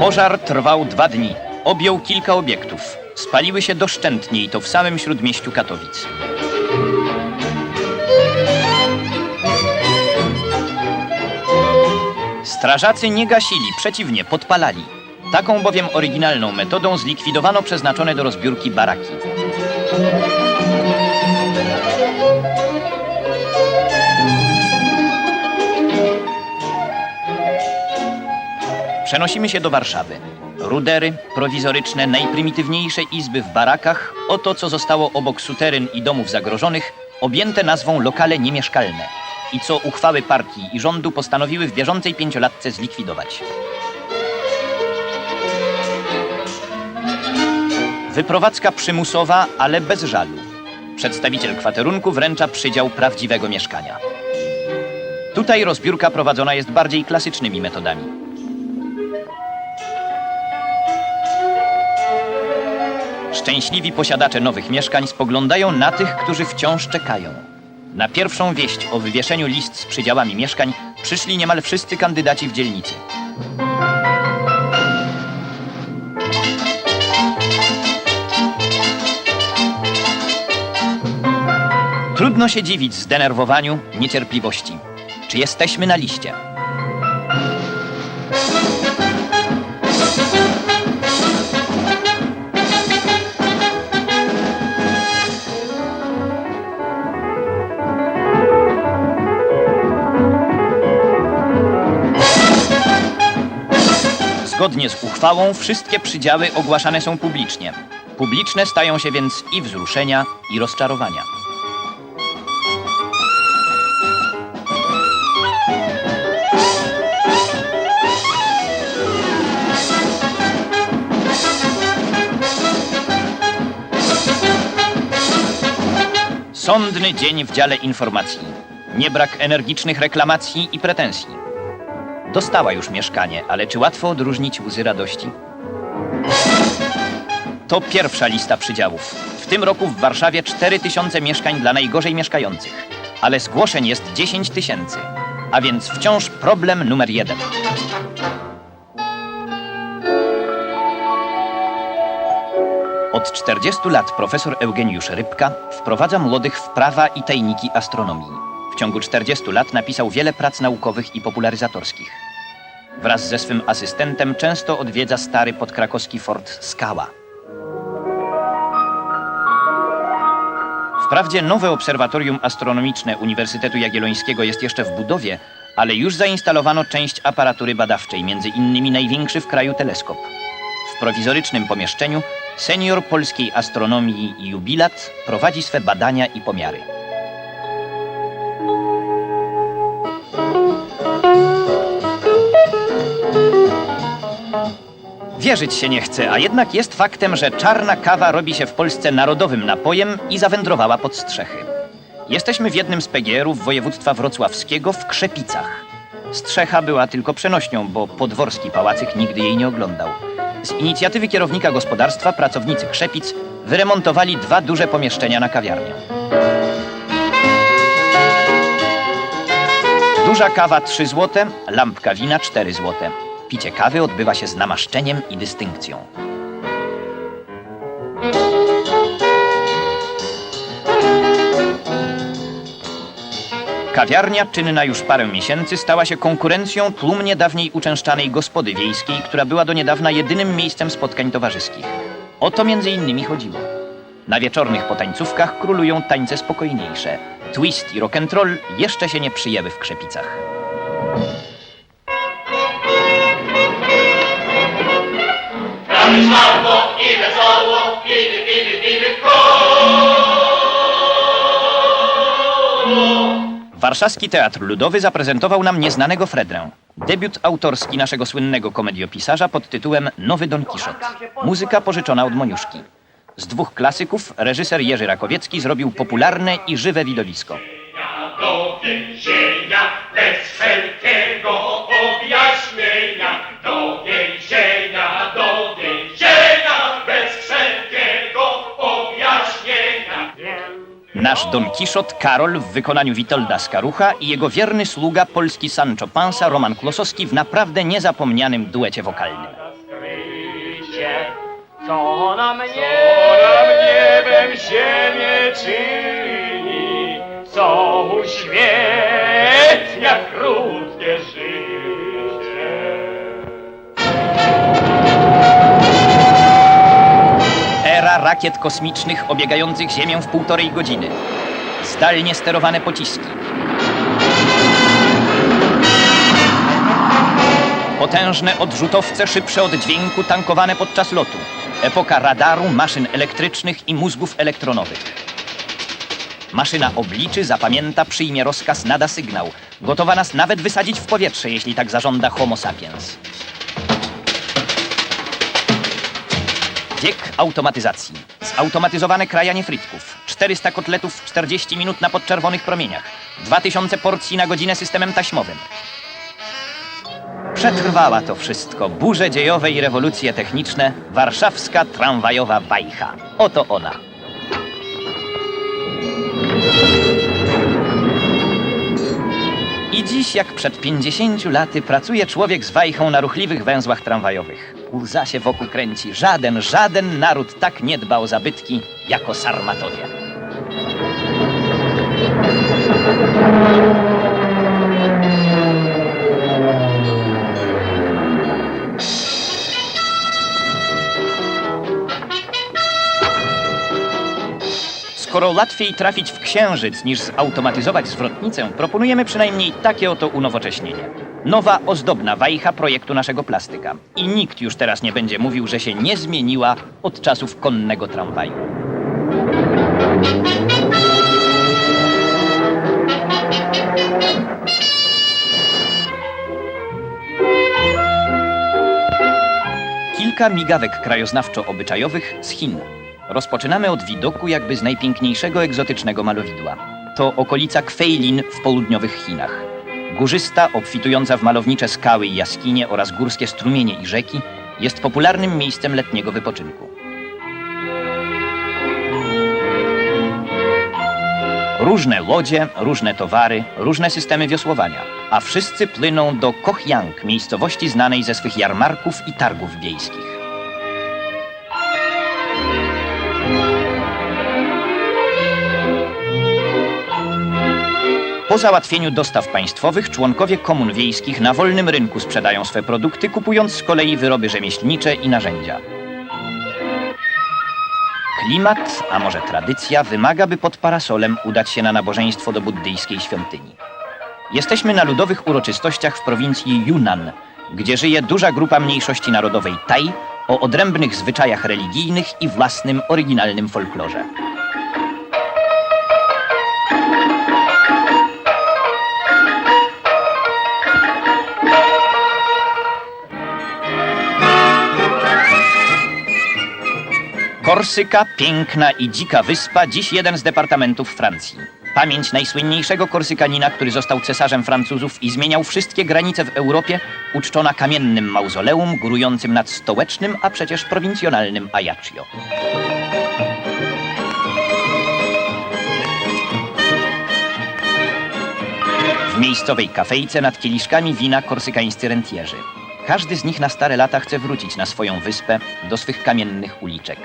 Pożar trwał dwa dni. Objął kilka obiektów. Spaliły się doszczętnie i to w samym śródmieściu Katowic. Strażacy nie gasili, przeciwnie, podpalali. Taką bowiem oryginalną metodą zlikwidowano przeznaczone do rozbiórki baraki. Przenosimy się do Warszawy. Rudery, prowizoryczne, najprymitywniejsze izby w barakach, oto co zostało obok suteryn i domów zagrożonych, objęte nazwą lokale niemieszkalne i co uchwały partii i rządu postanowiły w bieżącej pięciolatce zlikwidować. Wyprowadzka przymusowa, ale bez żalu. Przedstawiciel kwaterunku wręcza przydział prawdziwego mieszkania. Tutaj rozbiórka prowadzona jest bardziej klasycznymi metodami. Szczęśliwi posiadacze nowych mieszkań spoglądają na tych, którzy wciąż czekają. Na pierwszą wieść o wywieszeniu list z przydziałami mieszkań przyszli niemal wszyscy kandydaci w dzielnicy. Trudno się dziwić zdenerwowaniu, niecierpliwości. Czy jesteśmy na liście? Zgodnie z uchwałą wszystkie przydziały ogłaszane są publicznie. Publiczne stają się więc i wzruszenia, i rozczarowania. Sądny dzień w dziale informacji. Nie brak energicznych reklamacji i pretensji. Dostała już mieszkanie, ale czy łatwo odróżnić łzy radości? To pierwsza lista przydziałów. W tym roku w Warszawie 4000 mieszkań dla najgorzej mieszkających, ale zgłoszeń jest 10 tysięcy, a więc wciąż problem numer jeden. Od 40 lat profesor Eugeniusz Rybka wprowadza młodych w prawa i tajniki astronomii. W ciągu 40 lat napisał wiele prac naukowych i popularyzatorskich. Wraz ze swym asystentem często odwiedza stary podkrakowski fort Skała. Wprawdzie nowe obserwatorium astronomiczne Uniwersytetu Jagiellońskiego jest jeszcze w budowie, ale już zainstalowano część aparatury badawczej, między innymi największy w kraju teleskop. W prowizorycznym pomieszczeniu senior polskiej astronomii jubilat prowadzi swe badania i pomiary. Wierzyć się nie chce, a jednak jest faktem, że czarna kawa robi się w Polsce narodowym napojem i zawędrowała pod strzechy. Jesteśmy w jednym z PGR-ów województwa wrocławskiego w Krzepicach. Strzecha była tylko przenośnią, bo podworski pałacyk nigdy jej nie oglądał. Z inicjatywy kierownika gospodarstwa pracownicy Krzepic wyremontowali dwa duże pomieszczenia na kawiarnię. Duża kawa 3 zł, lampka wina 4 zł. Picie kawy odbywa się z namaszczeniem i dystynkcją. Kawiarnia, czynna już parę miesięcy, stała się konkurencją tłumnie dawniej uczęszczanej gospody wiejskiej, która była do niedawna jedynym miejscem spotkań towarzyskich. O to między innymi chodziło. Na wieczornych potańcówkach królują tańce spokojniejsze. Twist i rock'n'roll jeszcze się nie przyjęły w Krzepicach. Warszawski Teatr Ludowy zaprezentował nam Nieznanego Fredrę. Debiut autorski naszego słynnego komediopisarza pod tytułem Nowy Don Kiszot. Muzyka pożyczona od Moniuszki. Z dwóch klasyków reżyser Jerzy Rakowiecki zrobił popularne i żywe widowisko. do więzienia, bez wszelkiego objaśnienia. Nasz Don Kiszot Karol w wykonaniu Witolda Skarucha i jego wierny sługa polski Sancho Pansa Roman Klosowski w naprawdę niezapomnianym duecie wokalnym. Co niebem, niebem ziemię czyni, co uświetnia krótkie życie. Rakiet kosmicznych obiegających Ziemię w półtorej godziny. Zdalnie sterowane pociski. Potężne odrzutowce szybsze od dźwięku tankowane podczas lotu. Epoka radaru, maszyn elektrycznych i mózgów elektronowych. Maszyna obliczy, zapamięta, przyjmie rozkaz, nada sygnał. Gotowa nas nawet wysadzić w powietrze, jeśli tak zażąda Homo sapiens. Wiek automatyzacji. Zautomatyzowane krajanie frytków. 400 kotletów w 40 minut na podczerwonych promieniach. 2000 porcji na godzinę systemem taśmowym. Przetrwała to wszystko. Burze dziejowe i rewolucje techniczne. Warszawska tramwajowa bajka. Oto ona. I dziś, jak przed 50 laty, pracuje człowiek z wajchą na ruchliwych węzłach tramwajowych. Łza się wokół kręci. Żaden, żaden naród tak nie dba o zabytki, jako Sarmatowie. Skoro łatwiej trafić w księżyc niż zautomatyzować zwrotnicę, proponujemy przynajmniej takie oto unowocześnienie. Nowa, ozdobna wajcha projektu naszego plastyka. I nikt już teraz nie będzie mówił, że się nie zmieniła od czasów konnego tramwaju. Kilka migawek krajoznawczo-obyczajowych z Chin. Rozpoczynamy od widoku jakby z najpiękniejszego egzotycznego malowidła. To okolica Kweilin w południowych Chinach. Górzysta, obfitująca w malownicze skały i jaskinie oraz górskie strumienie i rzeki, jest popularnym miejscem letniego wypoczynku. Różne łodzie, różne towary, różne systemy wiosłowania, a wszyscy płyną do Kohyang, miejscowości znanej ze swych jarmarków i targów wiejskich. Po załatwieniu dostaw państwowych członkowie komun wiejskich na wolnym rynku sprzedają swe produkty, kupując z kolei wyroby rzemieślnicze i narzędzia. Klimat, a może tradycja, wymaga, by pod parasolem udać się na nabożeństwo do buddyjskiej świątyni. Jesteśmy na ludowych uroczystościach w prowincji Yunnan, gdzie żyje duża grupa mniejszości narodowej Tai o odrębnych zwyczajach religijnych i własnym, oryginalnym folklorze. Korsyka, piękna i dzika wyspa, dziś jeden z departamentów Francji. Pamięć najsłynniejszego Korsykanina, który został cesarzem Francuzów i zmieniał wszystkie granice w Europie, uczczona kamiennym mauzoleum górującym nad stołecznym, a przecież prowincjonalnym Ajaccio. W miejscowej kafejce nad kieliszkami wina korsykańscy rentierzy. Każdy z nich na stare lata chce wrócić na swoją wyspę, do swych kamiennych uliczek.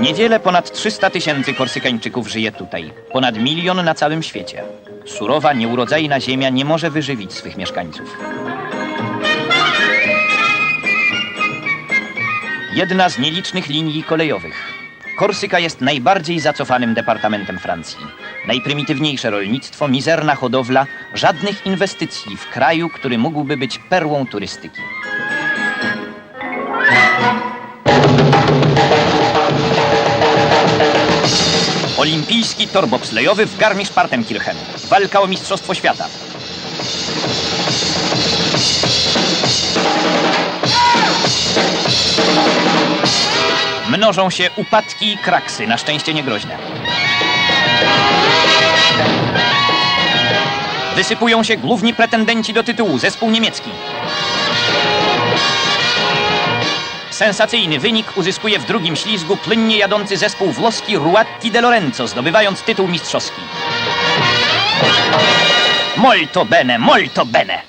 Niewiele ponad 300 tysięcy Korsykańczyków żyje tutaj. Ponad milion na całym świecie. Surowa, nieurodzajna ziemia nie może wyżywić swych mieszkańców. Jedna z nielicznych linii kolejowych. Korsyka jest najbardziej zacofanym departamentem Francji. Najprymitywniejsze rolnictwo, mizerna hodowla, żadnych inwestycji w kraju, który mógłby być perłą turystyki. Olimpijski tor bobslejowy w Garmisch-Partenkirchen. Walka o Mistrzostwo Świata. Mnożą się upadki i kraksy, na szczęście niegroźne. Wysypują się główni pretendenci do tytułu, zespół niemiecki. Sensacyjny wynik uzyskuje w drugim ślizgu płynnie jadący zespół włoski Ruatti de Lorenzo, zdobywając tytuł mistrzowski. Molto bene, molto bene.